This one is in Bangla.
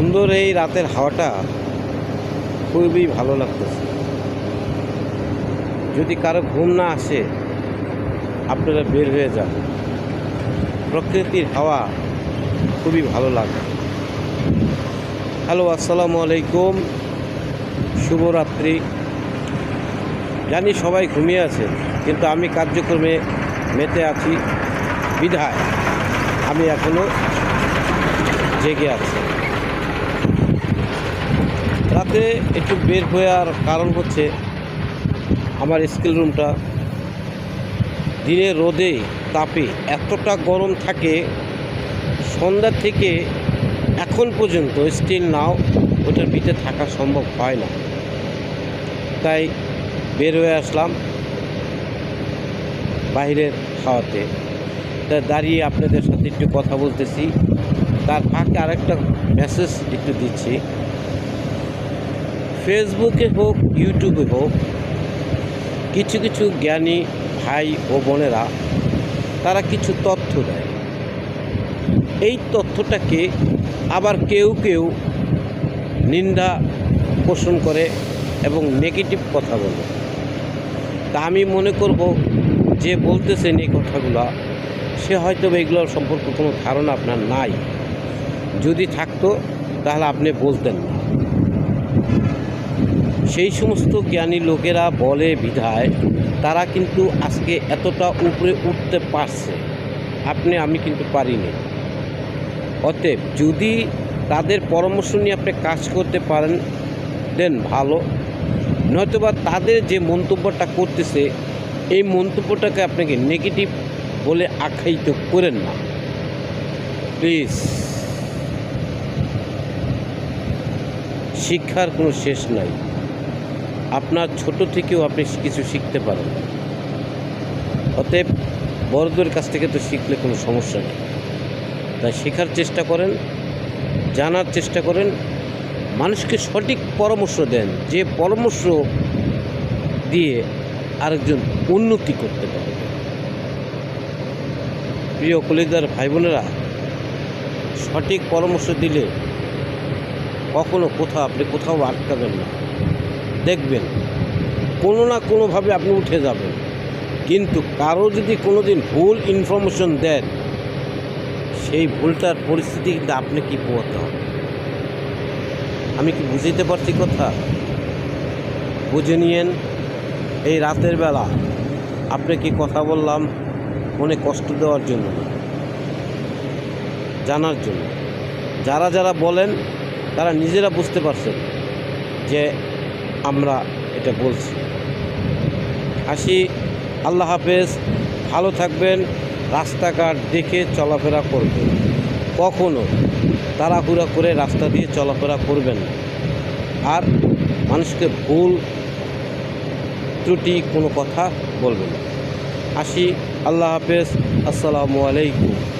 সুন্দর এই রাতের হাওয়াটা খুবই ভালো লাগতেছে। যদি কারও ঘুম না আসে, আপনারা বের হয়ে যান। প্রকৃতির হাওয়া খুবই ভালো লাগে। হ্যালো, আসসালামু আলাইকুম। শুভরাত্রি। জানি সবাই ঘুমিয়ে আছে, কিন্তু আমি কার্যক্রমে মেতে আছি। বিধায়, আমি এখনও জেগে আছি। রাতে একটু বের হওয়ার কারণ হচ্ছে আমার স্কিল রুমটা দিনে রোদে তাপে এতটা গরম থাকে। সন্ধ্যা থেকে এখন পর্যন্ত স্টিল নাও ওটার ভিতরে থাকা সম্ভব হয় না। তাই বের হয়ে আসলাম বাইরের খাওয়াতে তা দাঁড়িয়ে আপনাদের সাথে একটু কথা বলতেছি। তার ফাঁকে আরেকটা মেসেজ একটু দিচ্ছি। ফেসবুকে হোক ইউটিউবে হোক, কিছু কিছু জ্ঞানী ভাই ও বোনেরা, তারা কিছু তথ্য দেয়। এই তথ্যটাকে আবার কেউ কেউ নিন্দা পোষণ করে এবং নেগেটিভ কথা বলে। তা আমি মনে করব, যে বলতেছেন এই কথাগুলো, সে হয়তো বা এগুলোর সম্পর্কে কোনো ধারণা আপনার নাই। যদি থাকতো, তাহলে আপনি বলতেন না। সেই সমস্ত জ্ঞানী লোকেরা বলে বিধায়, তারা কিন্তু আজকে এতটা উপরে উঠতে পারছে। আপনি, আমি কিন্তু পারিনি। অতএব যদি তাদের পরামর্শ নিয়ে আপনি কাজ করতে পারেন, দেন ভালো। নয়তোবা তাদের যে মন্তব্যটা করতেছে, এই মন্তব্যটাকে আপনাকে নেগেটিভ বলে আখ্যায়িত করেন না। প্লিজ শিক্ষার কোনো শেষ নাই। আপনার ছোট থেকেও আপনি কিছু শিখতে পারেন। অতএব বড়দের কাছ থেকে তো শিখলে কোনো সমস্যা নেই। তাই শেখার চেষ্টা করেন, জানার চেষ্টা করেন, মানুষকে সঠিক পরামর্শ দেন, যে পরামর্শ দিয়ে আরেকজন উন্নতি করতে পারে। প্রিয় কলিদার ভাই বোনেরা সঠিক পরামর্শ দিলে কখনো কোথাও আপনি কোথাও আটকাবেন না। দেখবেন, কোনো না কোনোভাবে আপনি উঠে যাবেন। কিন্তু কারও যদি কোনো দিন ভুল ইনফরমেশন দেন, সেই ভুলটার পরিস্থিতি কিন্তু আপনি কি পোয়াতে হবে? আমি কি বুঝিতে পারছি কথা? বুঝে নিয়েন, এই রাতের বেলা আপনি কি কথা বললাম মনে কষ্ট দেওয়ার জন্য জানার জন্য। যারা যারা বলেন, তারা নিজেরা বুঝতে পারছেন যে আমরা এটা বলছি। আসি, আল্লাহ হাফেজ, ভালো থাকবেন, রাস্তাঘাট দেখে চলাফেরা করবেন। কখনো তাড়াহুড়া করে রাস্তা দিয়ে চলাফেরা করবেন না। আর মানুষকে ভুল ত্রুটি কোনো কথা বলবেন আসি, আল্লাহ হাফেজ, আসসালামু আলাইকুম।